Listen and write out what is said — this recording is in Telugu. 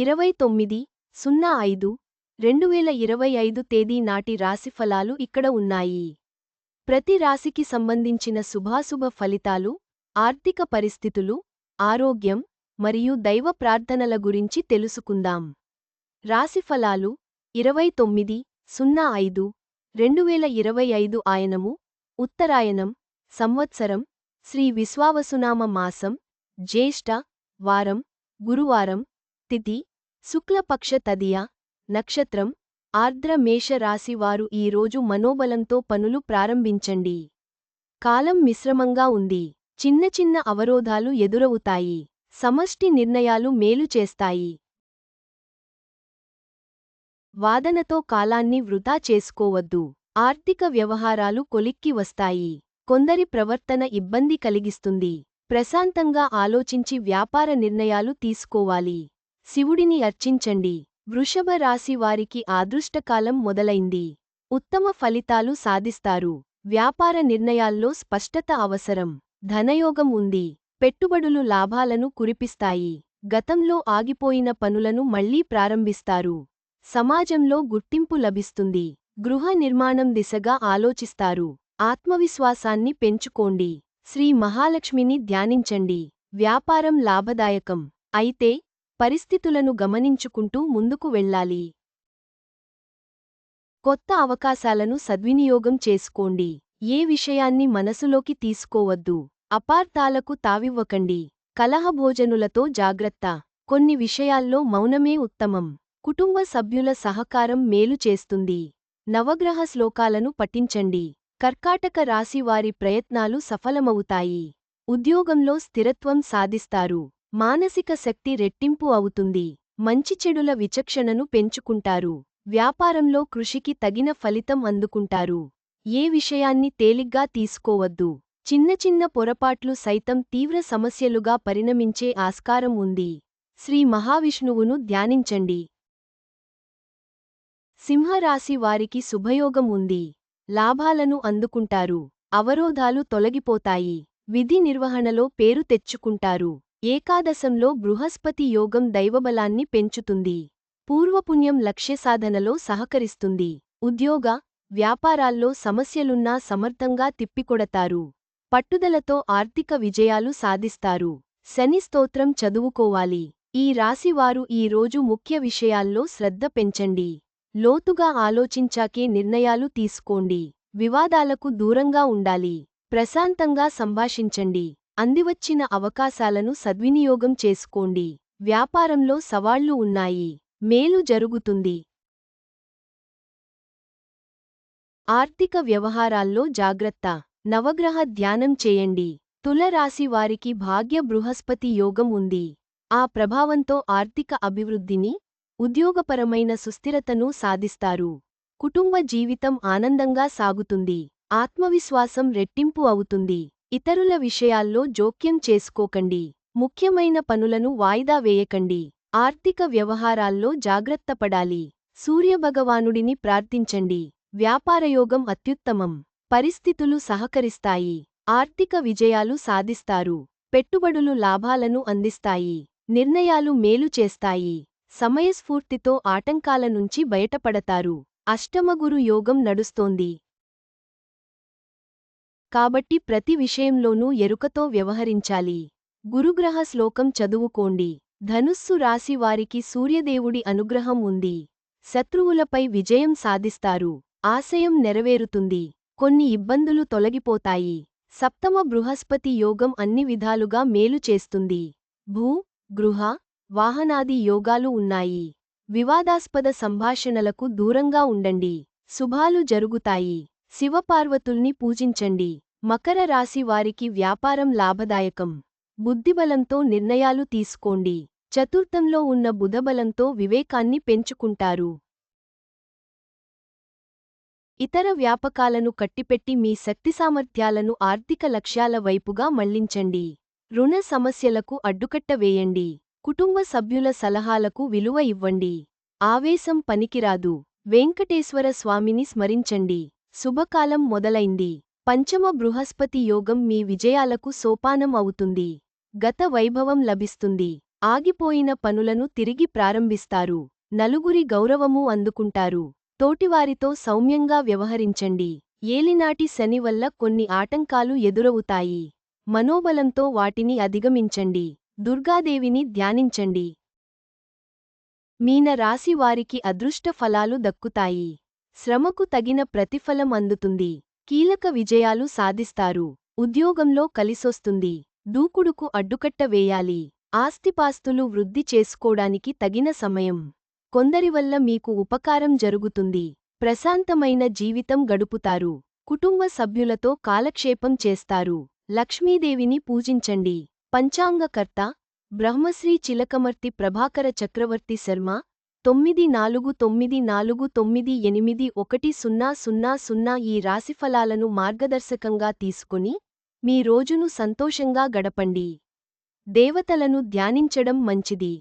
ఇరవై తొమ్మిది సున్నా ఐదు రెండువేల ఇరవై ఐదు తేదీ నాటి రాశి ఫలాలు ఇక్కడ ఉన్నాయి. ప్రతి రాశికి సంబంధించిన శుభాశుభ ఫలితాలు ఆర్థిక పరిస్థితులు ఆరోగ్యం మరియు దైవ ప్రార్థనల గురించి తెలుసుకుందాం. రాశిఫలాలు ఇరవై తొమ్మిది సున్నా ఐదు రెండువేల ఇరవై ఐదు ఆయనము ఉత్తరాయణం సంవత్సరం శ్రీ విశ్వావసునామ మాసం జ్యేష్ఠ వారం గురువారం తిథి శుక్లపక్ష తదియ నక్షత్రం ఆర్ద్ర రాశివారు వారు ఈ రోజు మనోబలంతో పనులు ప్రారంభించండి. కాలం మిశ్రమంగా ఉంది. చిన్న చిన్న అవరోధాలు ఎదురవుతాయి. సమష్టి నిర్ణయాలు మేలు చేస్తాయి. వాదనతో కాలాన్ని వృధా చేసుకోవద్దు. ఆర్థిక వ్యవహారాలు కొలిక్కి వస్తాయి. కొందరి ప్రవర్తన ఇబ్బంది కలిగిస్తుంది. ప్రశాంతంగా ఆలోచించి వ్యాపార నిర్ణయాలు తీసుకోవాలి. శివుడిని అర్చించండి. వృషభ రాశి వారికి ఆదృష్టకాలం మొదలైంది. ఉత్తమ ఫలితాలు సాధిస్తారు. వ్యాపార నిర్ణయాల్లో స్పష్టత అవసరం. ధనయోగం ఉంది. పెట్టుబడులు లాభాలను కురిపిస్తాయి. గతంలో ఆగిపోయిన పనులను మళ్ళీ ప్రారంభిస్తారు. సమాజంలో గుర్తింపు లభిస్తుంది. గృహ నిర్మాణం దిశగా ఆలోచిస్తారు. ఆత్మవిశ్వాసాన్ని పెంచుకోండి. శ్రీ మహాలక్ష్మిని ధ్యానించండి. వ్యాపారం లాభదాయకం. అయితే పరిస్థితులను గమనించుకుంటూ ముందుకు వెళ్ళాలి. కొత్త అవకాశాలను సద్వినియోగం చేసుకోండి. ఏ విషయాన్ని మనసులోకి తీసుకోవద్దు. అపార్థాలకు తావివ్వకండి. కలహభోజనులతో జాగ్రత్త. కొన్ని విషయాల్లో మౌనమే ఉత్తమం. కుటుంబ సభ్యుల సహకారం మేలు చేస్తుంది. నవగ్రహ శ్లోకాలను పఠించండి. కర్కాటక రాశివారి ప్రయత్నాలు సఫలమవుతాయి. ఉద్యోగంలో స్థిరత్వం సాధిస్తారు. మానసిక శక్తి రెట్టింపు అవుతుంది. మంచి చెడుల విచక్షణను పెంచుకుంటారు. వ్యాపారంలో కృషికి తగిన ఫలితం అందుకుంటారు. ఏ విషయాన్ని తేలిగ్గా తీసుకోవద్దు. చిన్న చిన్న పొరపాట్లు సైతం తీవ్ర సమస్యలుగా పరిణమించే ఆస్కారం ఉంది. శ్రీ మహావిష్ణువును ధ్యానించండి. సింహరాశి వారికి శుభయోగం ఉంది. లాభాలను అందుకుంటారు. అవరోధాలు తొలగిపోతాయి. విధి నిర్వహణలో పేరు తెచ్చుకుంటారు. ఏకాదశంలో బృహస్పతి యోగం దైవబలాన్ని పెంచుతుంది. పూర్వపుణ్యం లక్ష్యసాధనలో సహకరిస్తుంది. ఉద్యోగ వ్యాపారాల్లో సమస్యలున్నా సమర్థంగా తిప్పికొడతారు. పట్టుదలతో ఆర్థిక విజయాలు సాధిస్తారు. శని స్తోత్రం చదువుకోవాలి. ఈ రాశివారు ఈ రోజు ముఖ్య విషయాల్లో శ్రద్ధ పెంచండి. లోతుగా ఆలోచించాకే నిర్ణయాలు తీసుకోండి. వివాదాలకు దూరంగా ఉండాలి. ప్రశాంతంగా సంభాషించండి. అందివచ్చిన అవకాశాలను సద్వినియోగం చేసుకోండి. వ్యాపారంలో సవాళ్ళు ఉన్నాయి. మేలు జరుగుతుంది. ఆర్థిక వ్యవహారాల్లో జాగ్రత్త. నవగ్రహ ధ్యానం చేయండి. తులరాశి వారికి భాగ్య బృహస్పతి యోగం ఉంది. ఆ ప్రభావంతో ఆర్థిక అభివృద్ధిని ఉద్యోగపరమైన సుస్థిరతను సాధిస్తారు. కుటుంబ జీవితం ఆనందంగా సాగుతుంది. ఆత్మవిశ్వాసం రెట్టింపు అవుతుంది. ఇతరుల విషయాల్లో జోక్యం చేసుకోకండి. ముఖ్యమైన పనులను వాయిదా వేయకండి. ఆర్థిక వ్యవహారాల్లో జాగ్రత్తపడాలి సూర్యభగవానుడిని ప్రార్థించండి. వ్యాపారయోగం అత్యుత్తమం. పరిస్థితులు సహకరిస్తాయి. ఆర్థిక విజయాలు సాధిస్తారు. పెట్టుబడులు లాభాలను అందిస్తాయి. నిర్ణయాలు మేలు చేస్తాయి. సమయస్ఫూర్తితో ఆటంకాల నుంచి బయటపడతారు. అష్టమగురు యోగం నడుస్తోంది. కాబట్టి ప్రతి విషయంలోనూ ఎరుకతో వ్యవహరించాలి. గురుగ్రహ శ్లోకం చదువుకోండి. ధనుస్సు రాశి వారికి సూర్యదేవుడి అనుగ్రహం ఉంది. శత్రువులపై విజయం సాధిస్తారు. ఆశయం నెరవేరుతుంది. కొన్ని ఇబ్బందులు తొలగిపోతాయి. సప్తమ బృహస్పతి యోగం అన్ని విధాలుగా మేలు చేస్తుంది. భూ గృహ వాహనాది యోగాలు ఉన్నాయి. వివాదాస్పద సంభాషణలకు దూరంగా ఉండండి. శుభాలు జరుగుతాయి. శివపార్వతుల్ని పూజించండి. మకర రాశి వారికి వ్యాపారం లాభదాయకం. బుద్ధిబలంతో నిర్ణయాలు తీసుకోండి. చతుర్థంలో ఉన్న బుధబలంతో వివేకాన్ని పెంచుకుంటారు. ఇతర వ్యాపకాలను కట్టిపెట్టి మీ శక్తి సామర్థ్యాలను ఆర్థిక లక్ష్యాల వైపుగా మళ్ళించండి. రుణ సమస్యలకు అడ్డుకట్ట వేయండి. కుటుంబ సభ్యుల సలహాలకు విలువ ఇవ్వండి. ఆవేశం పనికిరాదు. వెంకటేశ్వర స్వామిని స్మరించండి. శుభకాలం మొదలైంది. పంచమ బృహస్పతి యోగం మీ విజయాలకు సోపానం అవుతుంది. గత వైభవం లభిస్తుంది. ఆగిపోయిన పనులను తిరిగి ప్రారంభిస్తారు. నలుగురి గౌరవము అందుకుంటారు. తోటివారితో సౌమ్యంగా వ్యవహరించండి. ఏలినాటి శని వల్ల కొన్ని ఆటంకాలు ఎదురవుతాయి. మనోబలంతో వాటిని అధిగమించండి. దుర్గాదేవిని ధ్యానించండి. మీన రాశి వారికి అదృష్ట ఫలాలు దక్కుతాయి. శ్రమకు తగిన ప్రతిఫలం అందుతుంది. కీలక విజయాలు సాధిస్తారు. ఉద్యోగంలో కలిసొస్తుంది. దూకుడుకు అడ్డుకట్ట వేయాలి. ఆస్తిపాస్తులు వృద్ధి చేసుకోడానికి తగిన సమయం. కొందరి వల్ల మీకు ఉపకారం జరుగుతుంది. ప్రశాంతమైన జీవితం గడుపుతారు. కుటుంబ సభ్యులతో కాలక్షేపం చేస్తారు. లక్ష్మీదేవిని పూజించండి. పంచాంగకర్త బ్రహ్మశ్రీ చిలకమర్తి ప్రభాకర చక్రవర్తి శర్మ తొమ్మిది నాలుగు తొమ్మిది నాలుగు తొమ్మిది ఎనిమిది ఒకటి సున్నా సున్నా సున్నా ఈ రాశిఫలాలను మార్గదర్శకంగా తీసుకుని మీ రోజును సంతోషంగా గడపండి. దేవతలను ధ్యానించడం మంచిది.